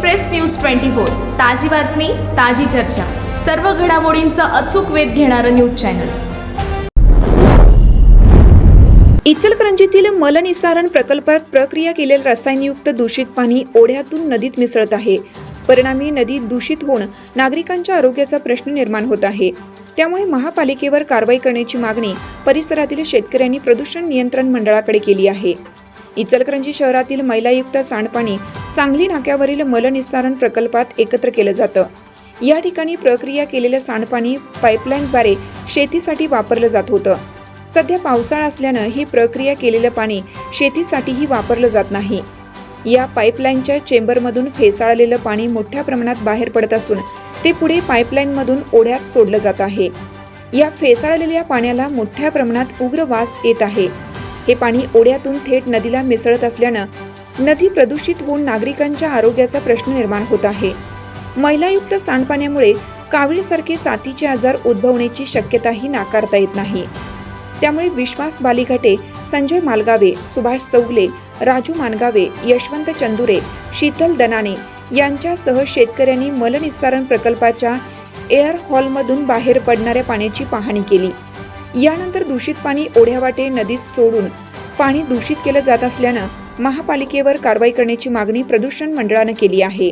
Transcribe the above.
Express news twenty four ताजी बातमी ताजी चर्चा. सर्व घडामोडींचा अचूक वेध घेणारं न्यूज चॅनल. इचलकरंजीतील मलनिस्सारण प्रकल्पात प्रक्रिया केलेलं रसायनयुक्त दूषित पाणी ओढ्यातून नदीत मिसळत आहे. परिणामी नदी दूषित होऊन नागरिकांच्या आरोग्याचा प्रश्न निर्माण होत आहे. त्यामुळे महापालिकेवर कारवाई करण्याची मागणी परिसरातील शेतकऱ्यांनी प्रदूषण नियंत्रण मंडळाकडे केली आहे. इचलकरंजी शहरातील मैलायुक्त सांडपाणी सांगली नाक्यावरील मलनिस्सारण प्रकल्पात एकत्र केलं जातं. या ठिकाणी प्रक्रिया केलेलं सांडपाणी पाईपलाईनद्वारे शेतीसाठी वापरलं जात होतं. सध्या पावसाळा असल्यानं ही प्रक्रिया केलेलं पाणी शेतीसाठीही वापरलं जात नाही. या पाईपलाईनच्या चेंबरमधून फेसाळलेलं पाणी मोठ्या प्रमाणात बाहेर पडत असून ते पुढे पाईपलाईनमधून ओढ्यात सोडलं जात आहे. या फेसाळलेल्या पाण्याला मोठ्या प्रमाणात उग्र वास येत आहे. हे पाणी ओढ्यातून थेट नदीला मिसळत असल्यानं नदी प्रदूषित होऊन नागरिकांच्या आरोग्याचा प्रश्न निर्माण होत आहे. मैलायुक्त सांडपाण्यामुळे कावीळसारखे साथीचे आजार उद्भवण्याची शक्यताही नाकारता येत नाही. त्यामुळे विश्वास बालिघाटे संजय मालगावे सुभाष चौगले राजू मानगावे यशवंत चंदुरे शीतल दनाने यांच्यासह शेतकऱ्यांनी मलनिस्सारण प्रकल्पाच्या एअर हॉलमधून बाहेर पडणाऱ्या पाण्याची पाहणी केली. यानंतर दूषित पाणी ओढ्यावाटे नदीत सोडून पाणी दूषित केलं जात असल्यानं महापालिकेवर कारवाई करण्याची मागणी प्रदूषण मंडळानं केली आहे.